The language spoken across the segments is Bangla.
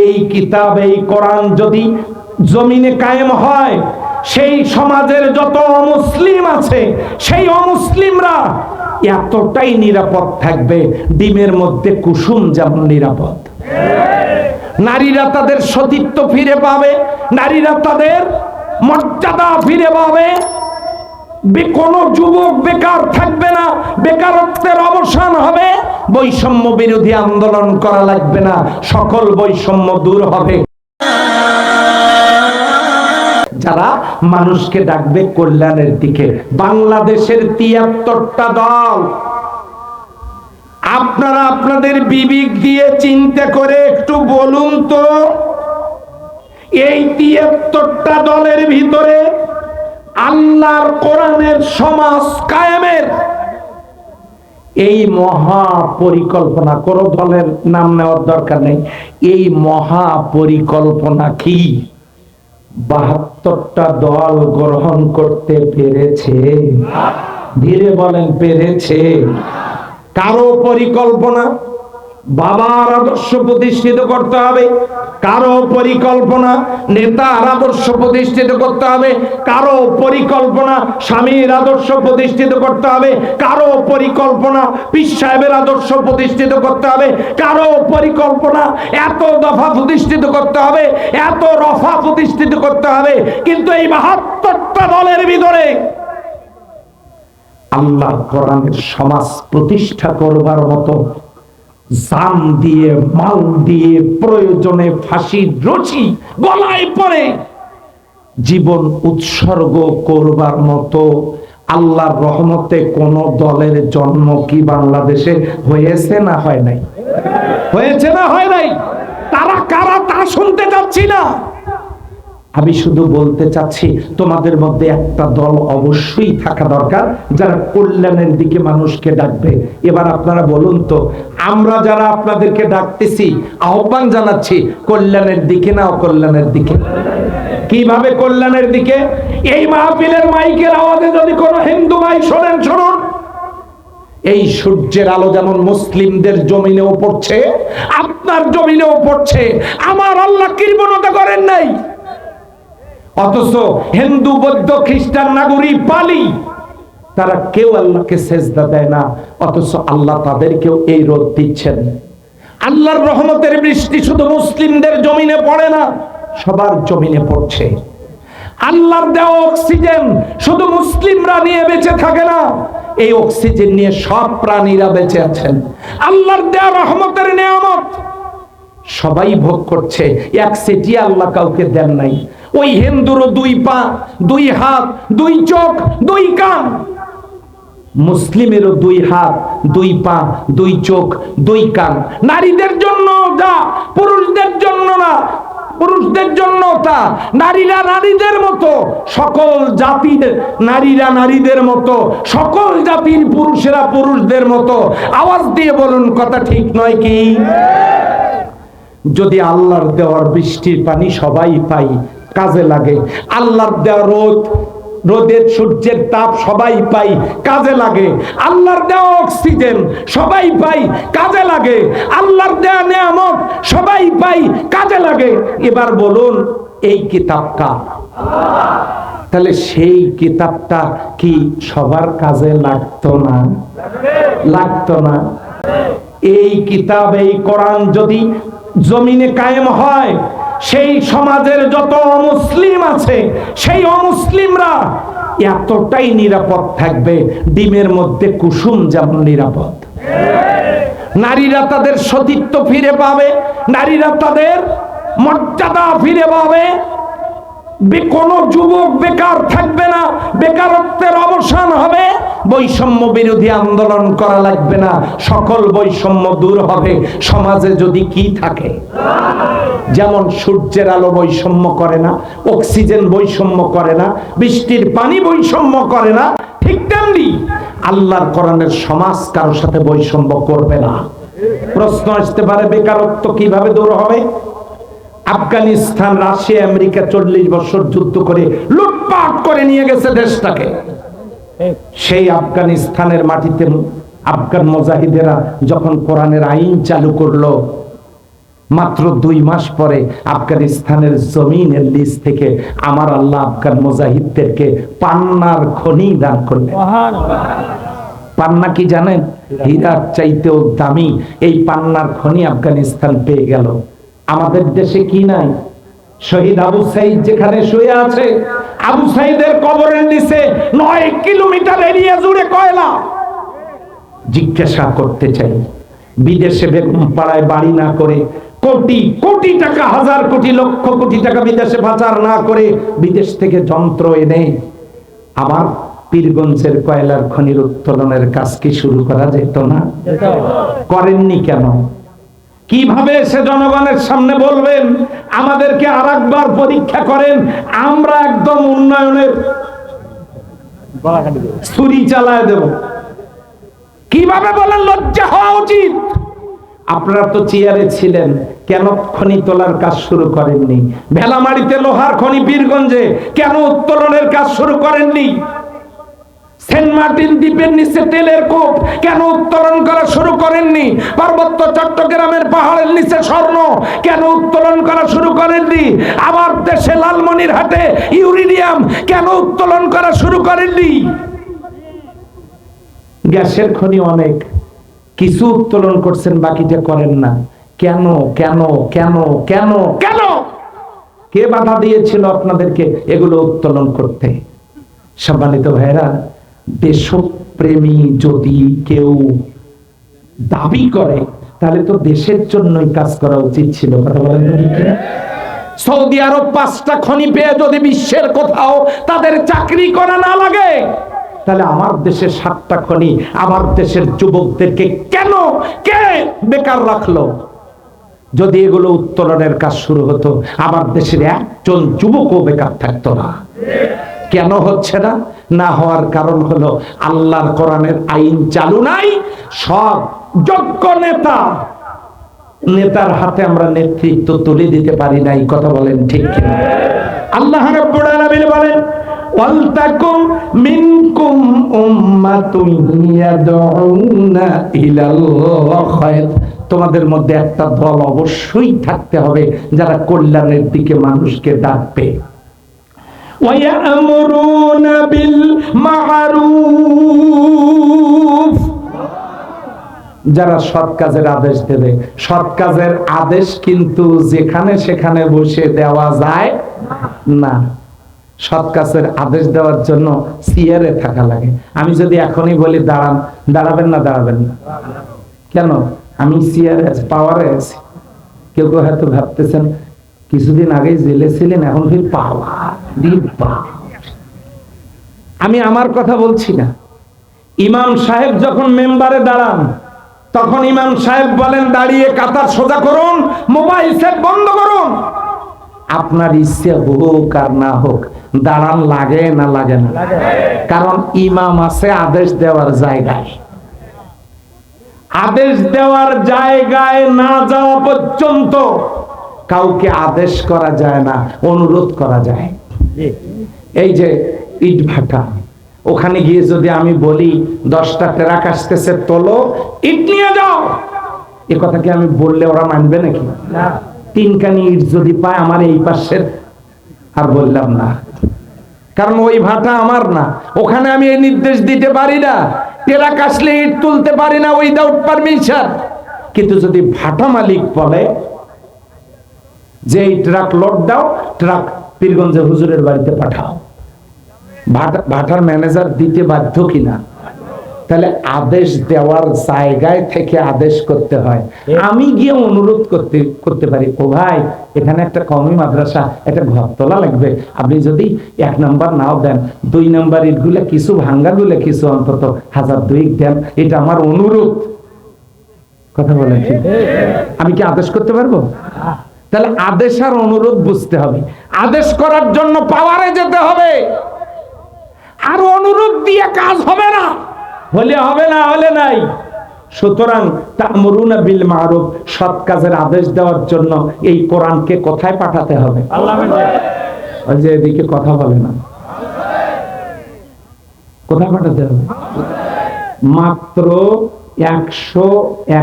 এই কিতাব, এই কোরআন যদি জমিনে কায়েম হয়, সেই সমাজের যত অমুসলিম আছে, সেই অমুসলিমরা এতটাই নিরাপদ থাকবে, ডিমের মধ্যে কুসুম যেমন নিরাপদ। নারীরা তাদের সতীত্ব ফিরে পাবে, নারীরা তাদের মর্যাদা ফিরে পাবে কোনো যুবক বেকার থাকবে না, বেকারত্বের অবসান হবে, বৈষম্য বিরোধী আন্দোলন করা লাগবে না, সকল বৈষম্য দূর হবে। যারা মানুষকে ডাকবে কল্যাণের দিকে, বাংলাদেশের তিয়াত্তরটা দল। আপনারা আপনাদের বিবেক দিয়ে চিন্তা করে একটু বলুন তো, এই তিয়াত্তরটা দলের ভিতরে আল্লাহর কোরআনের সমাজ কায়েমের। এই মহা পরিকল্পনা কোন দলের নাম নেওয়ার দরকার নেই। এই মহা পরিকল্পনা কি? বাহাত্তরটা দল গ্রহণ করতে পেরেছে। ধীরে বলেন, পেরেছে। কারও পরিকল্পনা? বাবার আদর্শ প্রতিষ্ঠিত করতে হবে। কারও পরিকল্পনা নেতার আদর্শ প্রতিষ্ঠিত করতে হবে। কারও পরিকল্পনা স্বামীর আদর্শ প্রতিষ্ঠিত করতে হবে। কারও পরিকল্পনা পীর সাহেবের আদর্শ প্রতিষ্ঠিত করতে হবে। কারও পরিকল্পনা এত দফা প্রতিষ্ঠিত করতে হবে, এত রফা প্রতিষ্ঠিত করতে হবে। কিন্তু এই বাহাত্তরটা দলের ভিতরে আল্লাহ কোরআনের সমাজ প্রতিষ্ঠা করবার মতো জান দিয়ে, মাল দিয়ে, প্রয়োজনে ফাঁসির রশি গলায় পড়ে। জীবন উৎসর্গ করবার মতো আল্লাহর রহমতে কোন দলের জন্ম কি বাংলাদেশে হয়েছে না হয় নাই? হয়েছে না হয় নাই? তারা কারা তা শুনতে যাচ্ছি না। আমি শুধু বলতে চাচ্ছি, তোমাদের মধ্যে একটা দল অবশ্যই থাকা দরকার, যারা কল্যাণের দিকে মানুষকে ডাকবে। এবার আপনারা বলুন তো, আমরা যারা আপনাদেরকে ডাকতেছি, আহ্বান জানাচ্ছি, কল্যাণের দিকে না অকল্যাণের দিকে? কীভাবে কল্যাণের দিকে? এই মাহফিলের মাইকের আওয়াজে যদি কোনো হিন্দু ভাই শোনেন, শুনুন। এই সূর্যের আলো যেমন মুসলিমদের জমিনেও পড়ছে, আপনার জমিনেও পড়ছে, আমার আল্লাহ কৃপণতা করেন নাই। অথচ হিন্দু, বৌদ্ধ, খ্রিস্টান নাগরিক পালি, তারা কেউ আল্লাহকে সেজদা দেয় না, অথচ আল্লাহ তাদেরকেও এই রোদ দিচ্ছেন। আল্লাহর রহমতের বৃষ্টি শুধু মুসলিমদের জমিনে পড়ে না, সবার জমিনে পড়ছে। আল্লাহর দেওয়া অক্সিজেন শুধু মুসলিমরা নিয়ে বেঁচে থাকে না, এই অক্সিজেন নিয়ে সব প্রাণীরা বেঁচে আছেন। আল্লাহর দেওয়া রহমতের নিয়ামত, সবাই ভোগ করছে, এক সেটি আল্লাহ কাউকে দেন নাই। ওই হিন্দুরও দুই পা, দুই হাত, দুই চোখ, দুই কান। মুসলিমেরও দুই হাত, দুই পা, দুই চোখ, দুই কান। নারীদের জন্য যা, পুরুষদের জন্য না। পুরুষদের জন্য তা। নারীরা নারীদের মতো, সকল জাতির নারীরা নারীদের মতো, সকল জাতির পুরুষেরা পুরুষদের মতো। আওয়াজ দিয়ে বলুন, কথা ঠিক নয় কি? যদি আল্লাহর দেওয়ার বৃষ্টির পানি সবাই পাই কাজে লাগে। আল্লাহর দেওয়া রোদ, রোদের সূর্যের তাপ সবাই পাই কাজে লাগে। আল্লাহর দেওয়া অক্সিজেন সবাই পাই কাজে লাগে। আল্লাহর দেওয়া নেয়ামত সবাই পাই কাজে লাগে। এবার বলুন, এই কিতাব কার? তাহলে সেই কিতাবটা কি সবার কাজে লাগতো না? লাগতো না। এই কিতাব, এই কোরআন যদি জমিনে কায়েম হয় সেই সমাজের যত অমুসলিম আছে, সেই অমুসলিমরা এতটাই নিরাপদ থাকবে, ডিমের মধ্যে কুসুম যেমন নিরাপদ। নারীরা তাদের সতীত্ব ফিরে পাবে, নারীরা তাদের মর্যাদা ফিরে পাবে। কোনো যুবক বেকার থাকবে না, বেকারত্বের অবসান হবে, বৈষম্য বিরোধী আন্দোলন করা লাগবে না, সকল বৈষম্য দূর হবে, সমাজে যদি কি থাকে। যেমন সূর্যের আলো বৈষম্য করে না, অক্সিজেন বৈষম্য করে না, বৃষ্টির পানি বৈষম্য করে না, ঠিক তেমনি আল্লাহর কোরআনের সমাজ কারোর সাথে বৈষম্য করবে না। প্রশ্ন আসতে পারে, বেকারত্ব কীভাবে দূর হবে? আফগানিস্তান, রাশিয়া, আমেরিকা চল্লিশ বছর যুদ্ধ করে লুটপাট করে নিয়ে গেছে দেশটাকে। সেই আফগানিস্তানের মাটিতে আফগান মুজাহিদেরা যখন কোরআনের আইন চালু করল মাত্র দুই মাস পরে আফগানিস্তানের জমিনের লিজ থেকে আমার আল্লাহ আফগান মুজাহিদদেরকে পান্নার খনি দান করলেন। পান্না কি জানেন? হীরার চাইতেও দামি এই পান্নার খনি আফগানিস্তান পেয়ে গেল। আমাদের দেশে কি নাই? শহীদ আবু সাইদ যেখানে শুয়ে আছে, আবু সাইদের কবরের নিচে নয় কিলোমিটার এরিয়া জুড়ে কয়লা। জিজ্ঞাসা করতে চাই, বিদেশে বেগম পাড়ায় বাড়ি না করে কোটি কোটি টাকা হাজার কোটি লক্ষ কোটি টাকা বিদেশে পাচার না করে বিদেশ থেকে যন্ত্র এনে আবার পীরগঞ্জের কয়লার খনির উত্তোলনের কাজ কি শুরু করা যেত না? করেননি কেন? কীভাবে সে জনগণের সামনে বলবেন আমাদেরকে আর একবার পরীক্ষা করেন আমরা একদম উন্নয়নের ছুরি চালায় দেব। কীভাবে বলেন লজ্জা হওয়া উচিত? আপনারা তো চেয়ারে ছিলেন, কেন খনি তোলার কাজ শুরু করেননি? ভেলামারিতে লোহার খনি বীরগঞ্জে কেন উত্তোলনের কাজ শুরু করেননি? সেন্ট মার্টিন দ্বীপের নিচে তেলের কূপ কেন উত্তোলন করা শুরু করেননি? পার্বত্য চট্টগ্রামের পাহাড়ের নিচে স্বর্ণ কেন উত্তোলন করা শুরু করেননি? আবার দেশে লালমনির হাটে ইউরেনিয়াম কেন উত্তোলন করা শুরু করেননি? গ্যাসের খনি অনেক। কিছু উত্তোলন করছেন বাকিটা করেন না। কেন কেন কেন কেন? কেন? কে বাধা দিয়েছিল আপনাদেরকে এগুলো উত্তোলন করতে? সম্মানিত ভাইরা দেশপ্রেমী যদি কেউ দাবি করে তাহলে তো দেশের জন্যই কাজ করা উচিত ছিল কথা বলেন? সৌদি আরব পাঁচটা খনি পেয়ে যদি বিশ্বের কোথাও তাদের চাকরি করা না লাগে তাহলে আমার দেশের সাতটা খনি, আমার দেশের যুবকদেরকে কেন, কে বেকার রাখল? যদি এগুলো উত্তোলনের কাজ শুরু হতো, আমার দেশের একজন যুবকও বেকার থাকতো না। কেন হচ্ছে না? না হওয়ার কারণ হলো আল্লাহর কোরআনের আইন চালু নাই, সব যোগ্য নেতা। নেতার হাতে আমরা নেতৃত্ব তুলে দিতে পারি নাই, কথা বলেন ঠিক কিনা? আল্লাহ রাব্বুল আলামিন বলেন ওয়ালতাকুম মিনকুম উম্মাতুন ইয়াদউনা ইলাল খায়র তোমাদের মধ্যে একটা দল অবশ্যই থাকতে হবে যারা কল্যাণের দিকে মানুষকে ডাকবে ويأمرون بالمعروف যারা সৎ কাজের আদেশ দেবে সৎ কাজের আদেশ কিন্তু যেখানে সেখানে বসে দেওয়া যায় না সৎ কাজের আদেশ দেওয়ার জন্য সিয়ারে থাকা লাগে। আমি যদি এখনই বলি, দাঁড়ান, দাঁড়াবেন না দাঁড়াবেন না। কেন? আমি সিয়ারে আছি পাওয়ারে আছি। কেউ কেউ হয়তো ভাবতেছেন, কিছুদিন আগে জেলে ছিলেন, এখন ফির পাওয়া আমি আমার কথা বলছি না। ইমাম সাহেব যখন মেম্বারে দাঁড়ান, তখন ইমাম সাহেব বলেন, দাঁড়িয়ে কাতার সোজা করুন, মোবাইল সেট বন্ধ করুন। আপনার ইচ্ছে হোক আর না হোক দাঁড়ান লাগে না লাগে না। কারণ ইমাম আছে আদেশ দেওয়ার জায়গায়। আদেশ দেওয়ার জায়গায় না যাওয়া পর্যন্ত কাউকে আদেশ করা যায় না অনুরোধ করা যায়। এই যে ইট ভাটা ওখানে গিয়ে যদি আমি বলি দশটা টেরাক আসতেছে তোলো ইট নিয়ে যাও। এ কথা কি আমি বললে ওরা মানবে নাকি? তিনখানি ইট যদি পায় আমার এই পাশের, আর বললাম না। কারণ ওই ভাটা আমার না। ওখানে আমি এই নির্দেশ দিতে পারি না। টেরাক আসলে ইট তুলতে পারি না উইদাউট পারমিশন কিন্তু যদি ভাটা মালিক বলে যে এই ট্রাক লোড দাও, ট্রাক পীরগঞ্জে হুজুরের বাড়িতে পাঠাও। ভাটার ম্যানেজার দিতে বাধ্য কিনা? তাহলে আদেশ দেওয়ার জায়গায় থেকে আদেশ করতে হয়। আমি গিয়ে অনুরোধ করতে করতে পারি ও ভাই এখানে একটা কমি মাদ্রাসা একটা ঘর তোলা লাগবে। আপনি যদি এক নাম্বার নাও দেন দুই নাম্বার ইটগুলো কিছু ভাঙ্গাগুলো কিছু অন্তত হাজার দুই দেন এটা আমার অনুরোধ। কথা বলেন আমি কি আদেশ করতে পারব? তাহলে আদেশ আর অনুরোধ বুঝতে হবে। আদেশ করার জন্য পাওয়ারে যেতে হবে। আর অনুরোধ দিয়ে কাজ হবে না। হলে হবে না, হলে নাই। সুতরাং তামরুনা বিল মারুফ, সৎ কাজের আদেশ দেওয়ার জন্য এই কোরআনকে কোথায় পাঠাতে হবে? যে এদিকে কথা বলে না। কোথায় পাঠাতে হবে? মাত্র একশো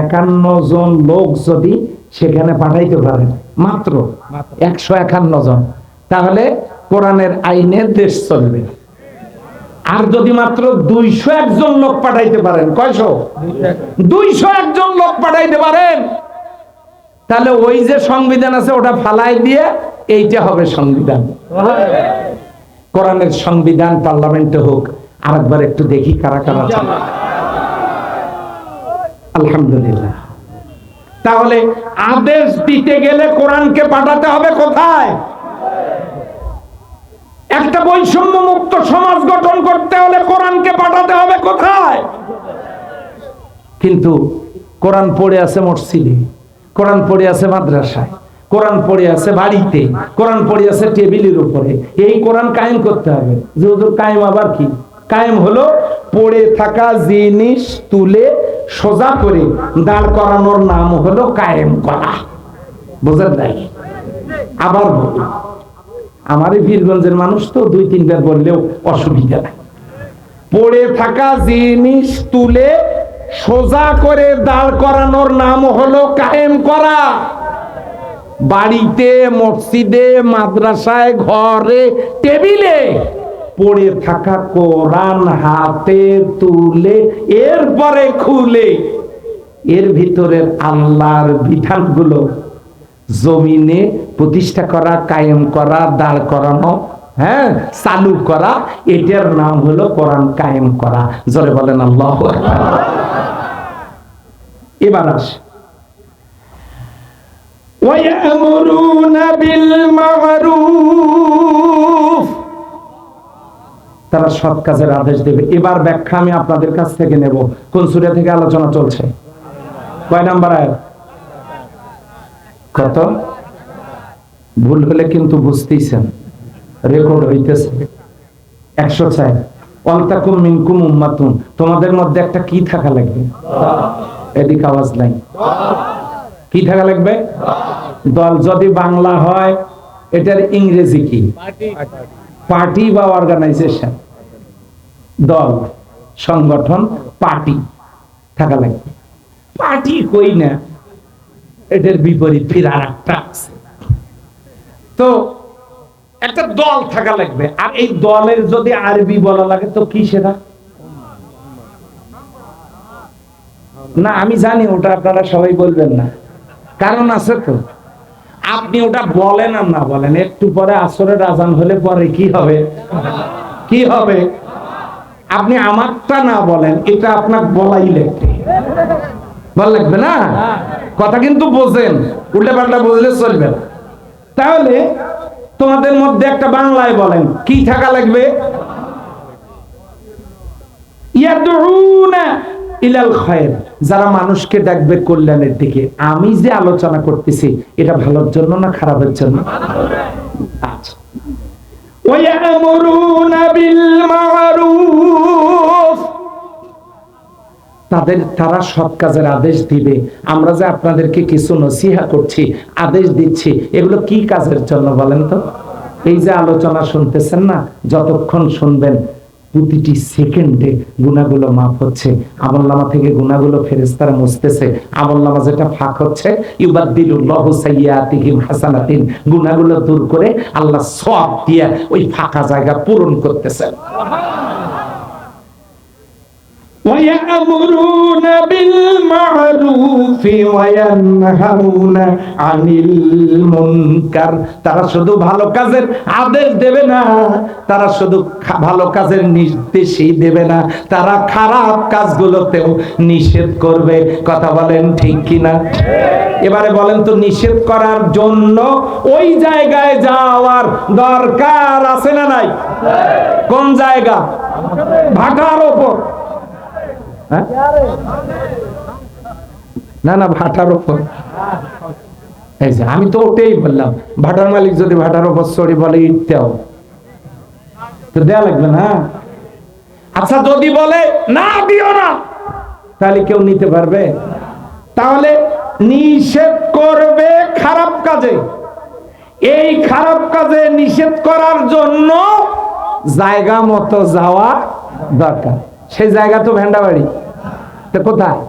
একান্ন জন লোক যদি সেখানে পাঠাইতে পারেন মাত্র একশো একান্ন জন, তাহলে কোরআনের আইনে দেশ চলবে। আর যদি মাত্র দুইশো একজন লোক পাঠাইতে পারেন, কয়শো? দুইশো একজন লোক পাঠাইতে পারেন। তাহলে ওই যে সংবিধান আছে, ওটা ফালাই দিয়ে এইটা হবে সংবিধান। কোরআনের সংবিধান পার্লামেন্টে হোক, আরেকবার একটু দেখি কারা কারা। আলহামদুলিল্লাহ। তাহলে আদেশ দিতে গেলে কোরআনকে পাঠাতে হবে কোথায়? একটা বৈষম্য মুক্ত সমাজ গঠন করতে হলে কোরআনকে পাঠাতে হবে কোথায়? কিন্তু কোরআন পড়ে আছে মসজিদে, কোরআন পড়ে আছে মাদ্রাসায়, কোরআন পড়ে আছে বাড়িতে, কোরআন পড়ে আছে টেবিলের উপরে। এই কোরআন কায়েম করতে হবে। যে হুজুর, কায়েম আবার কি? কায়েম হলো পড়ে থাকা জিনিস তুলে সোজা করে দাঁড় করানোর নাম হলো কায়েম করা। বোঝেন নাই? আবার বলি আমার এই বীরগঞ্জের মানুষ তো দুই, তিনবার বললেও অসুবিধা নাই। পড়ে থাকা জিনিস তুলে সোজা করে দাঁড় করানোর নাম হলো কায়েম করা। বাড়িতে, মসজিদে, মাদ্রাসায়, ঘরে, টেবিলে পড়ে থাকা কোরআন হাতে তুলে, এরপরে খুলে। এর ভিতরের আল্লাহর বিধানগুলো জমিনে প্রতিষ্ঠা করা কায়েম করা দাঁড় করানো হ্যাঁ চালু করা এটার নাম হলো কোরআন কায়েম করা জোরে বলেন আল্লাহ এবার আসে ويأمرون بالمعروف তারা সৎ কাজের আদেশ দেবে এবার ব্যাখ্যা আমি আপনাদের কাছ থেকে নেব কোন সুরে থেকে আলোচনা চলছে কয় নাম্বার আয়াত কত? ভুল হলে কিন্তু বুঝতেইছেন। রেকর্ড হইতেছে। একশো চার। অন্তাকুম মিনকুম উম্মাতুন। তোমাদের মধ্যে একটা কি থাকা লাগবে? এদিক আওয়াজ নাই। কি থাকা লাগবে? দল যদি বাংলা হয়, এটার ইংরেজি কি? পার্টি বা অর্গানাইজেশন দল, সংগঠন, পার্টি থাকা লাগবে। পার্টি কই না? এটার বিপরীত ফির আর একটা আছে। তো একটা দল থাকা লাগবে। আর এই দলের যদি আরবি বলা লাগে, তো কি সেটা? না, আমি জানি, ওটা আপনারা সবাই বলবেন না। কারণ আছে তো। আপনি ওটা বলেন আর না বলেন, একটু পরে আসরের আজান হলে পরে কি হবে? কি হবে? আপনি আমারটা না বলেন, এটা আপনার বলাই লাগবে। বল লাগবে না? কথা কিন্তু বোঝেন উল্টে পাল্টা বুঝলে চলবে। তাহলে তোমাদের মধ্যে একটা বাংলায় বলেন, কি থাকা লাগবে? ইলাল খায়র, যারা মানুষকে ডাকবে কল্যাণের দিকে। আমি যে আলোচনা করতেছি, এটা ভালোর জন্য না খারাপের জন্য? আচ্ছা। ওয়ায়ামুরুনা বিল মারুফ। তাদের, তারা সৎ কাজের আদেশ দিবে। আমরা যে আপনাদেরকে কিছু নসিহা করছি, আদেশ দিচ্ছি, এগুলো কি কাজের জন্য বলেন তো? এই যে আলোচনা শুনতেছেন না, যতক্ষণ শুনবেন, প্রতিটি সেকেন্ডে গুণাগুলো মাফ হচ্ছে। আমলনামা থেকে গুণাগুলো ফেরেস্তারা মুছতেছে। আমলনামা যেটা ফাঁক হচ্ছে, ইউবাদ্দিলুল্লাহু সাইয়্যাতিহিম হাসানাতিন। গুণাগুলো দূর করে আল্লাহ সব দিয়ে ওই ফাঁকা জায়গা পূরণ করতেছেন ويأمرون بالمعروف وينهون عن المنكر তারা শুধু ভালো কাজের আদেশ দেবে না তারা শুধু খা- ভালো কাজের নির্দেশই দেবে না তারা খারাপ কাজগুলোতেও নিষেধ করবে কথা বলেন ঠিক কিনা এবারে বলেন তো নিষেধ করার জন্য ওই জায়গায় যাওয়ার দরকার আছে না নাই কোন জায়গা ভাটার ওপর হ্যাঁ? না না, ভাটার ওপর আমি তো ওটাই বললাম, ভাটার মালিক যদি ভাটার ওপর চড়ি বলে, ইট তো দেয়া লাগবে না? আচ্ছা যদি বলে, না, দিও না, তাহলে কেউ নিতে পারবে? তাহলে নিষেধ করবে খারাপ কাজে। এই খারাপ কাজে নিষেধ করার জন্য জায়গা মতো যাওয়া দরকার। সেই জায়গা তো ভেন্ডাবাড়ি। তো কোথায়?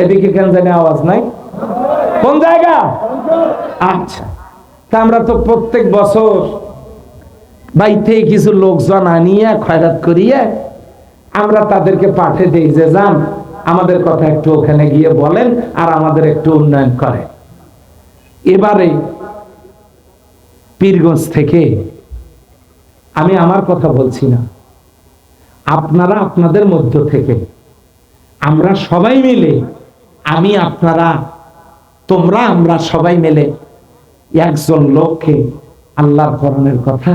এদিকে কেন জানি আওয়াজ নাই। কোন জায়গা? আচ্ছা তা আমরা তো প্রত্যেক বছর বাইতে কিছু লোকজন আনিয়ে, খয়রাত করিয়ে আমরা তাদেরকে পাঠে দিই যে, যান, আমাদের কথা একটু ওখানে গিয়ে বলেন আর আমাদের একটু উন্নয়ন করে এবারে পীরগঞ্জ থেকে আমি আমার কথা বলছি না। আপনারা আপনাদের মধ্য থেকে। আমরা সবাই মিলে, আমি, আপনারা, তোমরা, আমরা সবাই মিলে একজন লোককে আল্লাহর করণের কথা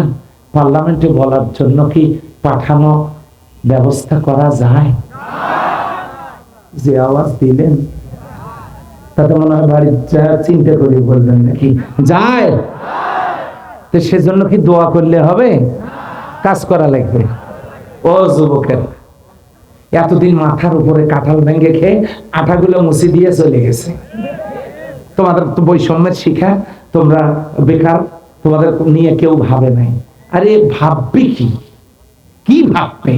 পার্লামেন্টে বলার জন্য কি পাঠানো ব্যবস্থা করা যায়? যে আওয়াজ দিলেন, তাতে মনে হয় বাড়ির চিন্তা করে বললেন নাকি? যায়। তো সেজন্য কি দোয়া করলে হবে? কাজ করা লাগবে। ও যুবকের, এতদিন মাথার উপরে কাঁঠাল ভেঙে খেয়ে আঠাগুলো মুছে দিয়ে চলে গেছে। তোমাদের তো বৈষম্যের শিখা, তোমরা বেকার, তোমাদের নিয়ে কেউ ভাবে নাই। আরে ভাববে কি? কি ভাববে?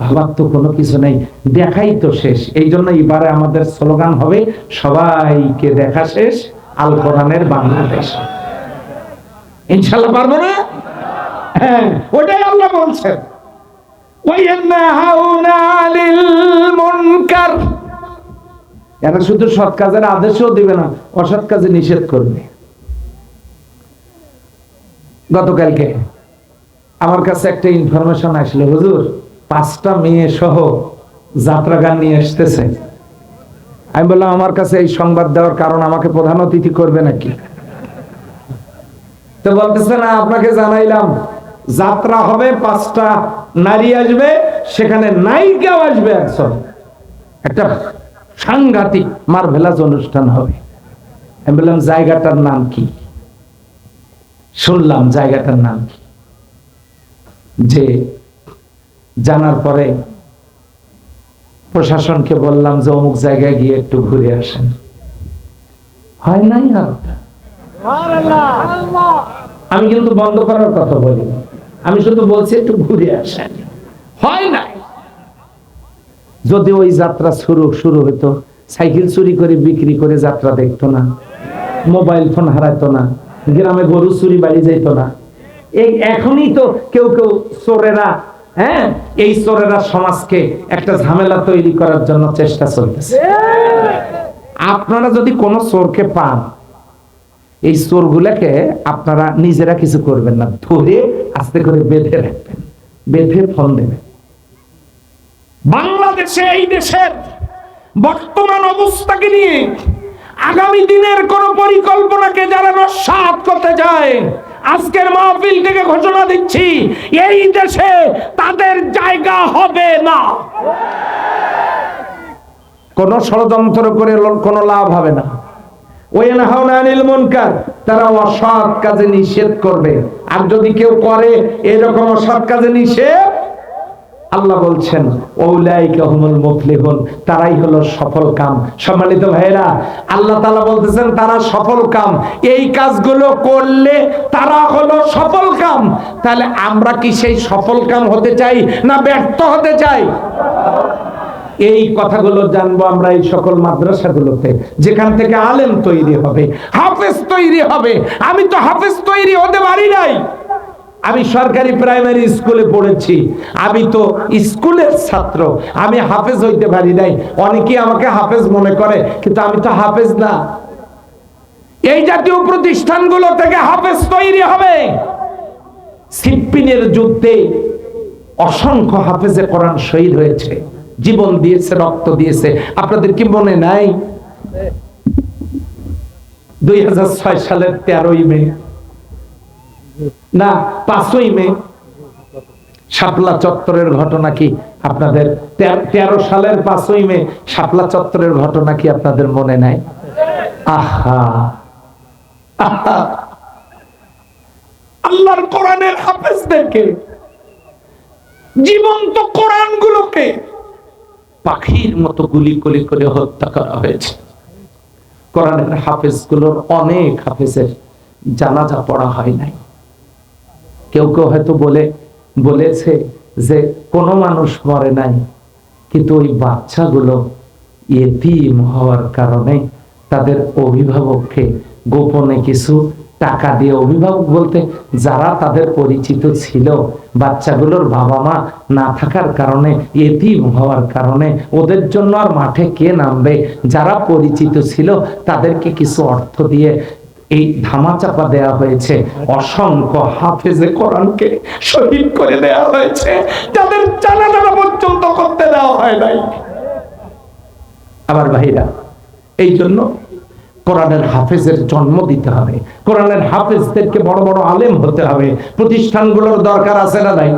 ভাবার তো কোনো কিছু নেই, দেখাই তো শেষ। এই জন্য এবারে আমাদের স্লোগান হবে, সবাইকে দেখা শেষ, আল কোরআনের বাংলাদেশ। ইনশাল্লাহ পারব না? হ্যাঁ ওটাই আল্লাহ বলছেন। শুধু সৎ কাজের আদেশও দিবে না, অসৎ কাজে নিষেধ করবে। গতকালকে আমার কাছে একটা ইনফরমেশন আসলো, হুজুর, পাঁচটা মেয়ে সহ যাত্রা গান নিয়ে আসতেছে। আমি বললাম, আমার কাছে এই সংবাদ দেওয়ার কারণ আমাকে প্রধান অতিথি করবে নাকি? তো বলতেছে, না, আপনাকে জানাইলাম। যাত্রা হবে পাঁচটা নারী আসবে সেখানে নায়িকাও আসবে একজন। একটা সাংঘাতিক মার্ভেলাস অনুষ্ঠান হবে। আমি বললাম জায়গাটার নাম কি? শুনলাম জায়গাটার নাম কি? যে জানার পরে প্রশাসনকে বললাম যে অমুক জায়গায় গিয়ে একটু ঘুরে আসেন। হয় নাই আর? আমি কিন্তু বন্ধ করার কথা বলি। আমি শুধু বলছি, একটু ঘুরে আসেন। হয় নাই? যদি ওই যাত্রা শুরু শুরু হতো সাইকেল চুরি করে বিক্রি করে যাত্রা দেখতো না, মোবাইল ফোন হারাতো না, গ্রামে গরু চুরি বাড়ি যেত না। এই এখনই তো কেউ কেউ চোরেরা হ্যাঁ এই চোরেরা সমাজকে একটা ঝামেলা তৈরি করার জন্য চেষ্টা চলতেছে। আপনারা যদি কোনো চোরকে পান, এই চোরগুলাকে আপনারা নিজেরা কিছু করবেন না। ধরে আস্তে করে বেঁধে রাখবেন, বেঁধে ফোন দেবেন। বাংলাদেশে এই দেশের বর্তমান অবস্থাকে নিয়ে আগামী দিনের কোন পরিকল্পনাকে যারা রসাত করতে যায় আজকের মাহফিল থেকে ঘোষণা দিচ্ছি, এই দেশে তাদের জায়গা হবে না। কোন ষড়যন্ত্র করে কোনো লাভ হবে না। তারা কাজে নিষেধ করবে। আর যদি কেউ করে, এরকম আল্লাহ বলছেন তারাই হলো সফল কাম। সম্মানিত ভাইরা আল্লাহ তালা বলতেছেন, তারা সফল কাম। এই কাজগুলো করলে তারা হলো সফল কাম। তাহলে আমরা কি সেই সফল কাম হতে চাই না ব্যর্থ হতে চাই? এই কথাগুলো জানব আমরা এই সকল মাদ্রাসাগুলোতে, যেখান থেকে আলেম তৈরি হবে, হাফেজ তৈরি হবে। আমি তো হাফেজ তৈরি হতে পারি নাই। আমি সরকারি প্রাইমারি স্কুলে পড়েছি। আমি তো স্কুলের ছাত্র। আমি হাফেজ হইতে পারি নাই। অনেকে আমাকে হাফেজ মনে করে, কিন্তু আমি তো হাফেজ না। এই জাতীয় প্রতিষ্ঠানগুলো থেকে হাফেজ তৈরি হবে। সিপ্পিনের যুদ্ধে অসংখ্য হাফেজে কোরআন শহীদ হয়েছে। জীবন দিয়েছে, রক্ত দিয়েছে। আপনাদের কি মনে নাই? দুই সালের তেরোই মে। না, পাঁচই মে। শাপলা চত্বরের ঘটনা কি আপনাদের? তেরো সালের পাঁচই মে শাপলা চত্বরের ঘটনা কি আপনাদের মনে নাই? আহা। আল্লাহর কোরআনের হাফেজদেরকে জীবন্ত কোরআন গুলোকে পাখির মতো গুলি গুলি করে হত্যা করা হয়েছে। কোরআনের হাফেজগুলোর অনেক হাফেজের জানাজা পড়া হয় নাই। কেউ কেউ হয়তো বলে, বলেছে যে কোনো মানুষ মরে নাই, কিন্তু ওই বাচ্চাগুলো এতিম হওয়ার কারণে তাদের অভিভাবককে গোপনে কিছু টাকা দিয়ে অভিভাবক বলতে যারা তাদের পরিচিত ছিল, বাচ্চাগুলোর বাবা মা না থাকার কারণে, এতিম হওয়ার কারণে, ওদের জন্য আর মাঠে কে নামবে? যারা পরিচিত ছিল, তাদেরকে কিছু অর্থ দিয়ে এই ধামাচাপা দেয়া হয়েছে। অসংখ্য হাফেজে কোরআনকে শহীদ করে দেয়া হয়েছে। যাদের জানাজানা পর্যন্ত করতে দেওয়া হয় নাই। আবার ভাইরা এই জন্য কোরআনের হাফেজের জন্ম দিতে হবে। কোরআনের হাফেজদেরকে বড় বড় আলেম হতে হবে। প্রতিষ্ঠানগুলোর দরকার আছে না নাই?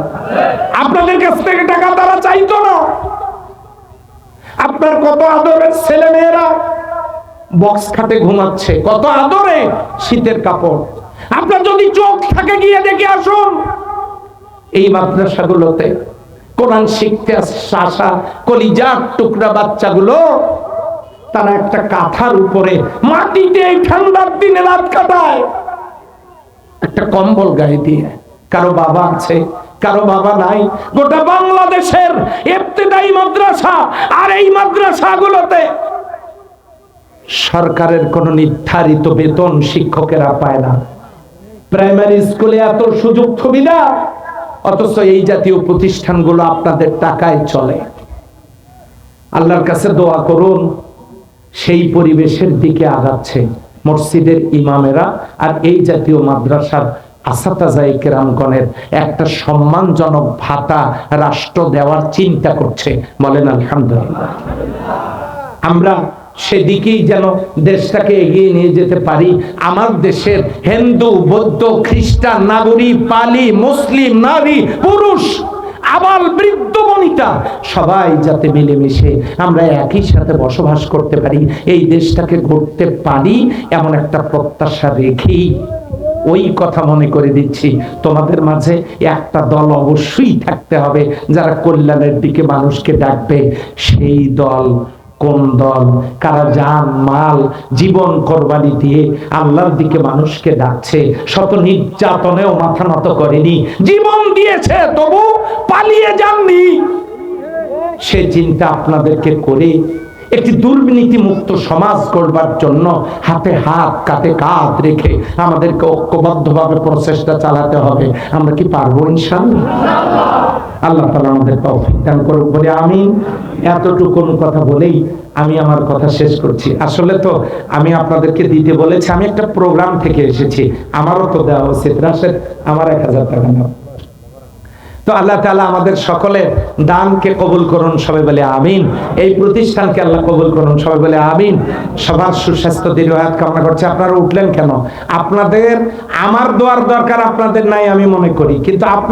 আপনাদের কাছ থেকে টাকা তারা চাইতো না। আপনার কত আদরের ছেলে মেয়েরা বক্স খাটে ঘুমাচ্ছে, কত আদরে শীতের কাপড়। আপনার যদি চোখ থাকে, গিয়ে দেখে আসুন। এই মাদ্রাসাগুলোতে কোরআন শিখতে আসা, কলিজার টুকরা বাচ্চাগুলো তারা একটা কাঁথার উপরে মাটিতে ঠান্ডার দিনে রাত কাটায়। একটা কম্বল গায়ে দিয়ে, কারও বাবা আছে, কারও বাবা নাই। গোটা বাংলাদেশের এফতেদাই মাদ্রাসা আর এই মাদ্রাসাগুলোতে সরকারের কোন নির্ধারিত বেতন শিক্ষকেরা পায় না। প্রাইমারি স্কুলে এত সুযোগ সুবিধা, অথচ এই জাতীয় প্রতিষ্ঠানগুলো আপনাদের টাকায় চলে। আল্লাহর কাছে দোয়া করুন সেই পরিবেশের দিকে আগাচ্ছে মসজিদের ইমামেরা আর এই জাতীয় মাদ্রাসার আসাতাজাই একটা সম্মানজনক ভাতা রাষ্ট্র দেওয়ার চিন্তা করছে। বলেন, আলহামদুলিল্লাহ। আমরা সেদিকেই যেন দেশটাকে এগিয়ে নিয়ে যেতে পারি। আমার দেশের হিন্দু, বৌদ্ধ, খ্রিস্টান, নাগরিক, পালি, মুসলিম, নারী, পুরুষ আবার বৃদ্ধ বনিতা, সবাই যাতে মিলেমিশে আমরা একই সাথে বসবাস করতে পারি, এই দেশটাকে গড়তে পারি এমন একটা প্রত্যাশা রেখেই ওই কথা মনে করে দিচ্ছি। তোমাদের মাঝে একটা দল অবশ্যই থাকতে হবে, যারা কল্যাণের দিকে মানুষকে ডাকবে, সেই দল কোন দল, কারা যান মাল, জীবন কোরবানি দিয়ে আল্লাহর দিকে মানুষকে ডাকছে, শত নির্যাতনেও মাথা নত করেনি। জীবন দিয়েছে, তবু পালিয়ে যাননি। সে চিন্তা আপনাদেরকে করে একটি দুর্নীতি মুক্ত সমাজ করবার জন্য হাতে হাত কাতে কাঁধ রেখে আমাদেরকে ঐক্যবদ্ধভাবে প্রচেষ্টা চালাতে হবে। আমরা কি পারব ইনশাল্লাহ আল্লাহ তালা আমাদের তৌফিক দান করুক বলে আমি এতটুকু কথা বলেই আমি আমার কথা শেষ করছি। আসলে তো আমি আপনাদেরকে দিতে বলেছি, আমি একটা প্রোগ্রাম থেকে এসেছি। আমারও তো দেওয়া উচিত। রাশেদ, আমার এক হাজার টাকা নাও। তো আল্লাহ তালা আমাদের সকলের দানকে কবুল করুন, সবাই বলে আমিন। এই প্রতিষ্ঠানকে আল্লাহ কবুল করুন, সবাই বলে আমিন। সবার সুস্বাস্থ্য দীর্ঘায়ত কামনা করছে। আপনারা উঠলেন কেন? আপনাদের, আমার দোয়ার দরকার, আপনাদের নাই আমি মনে করি। কিন্তু আপ-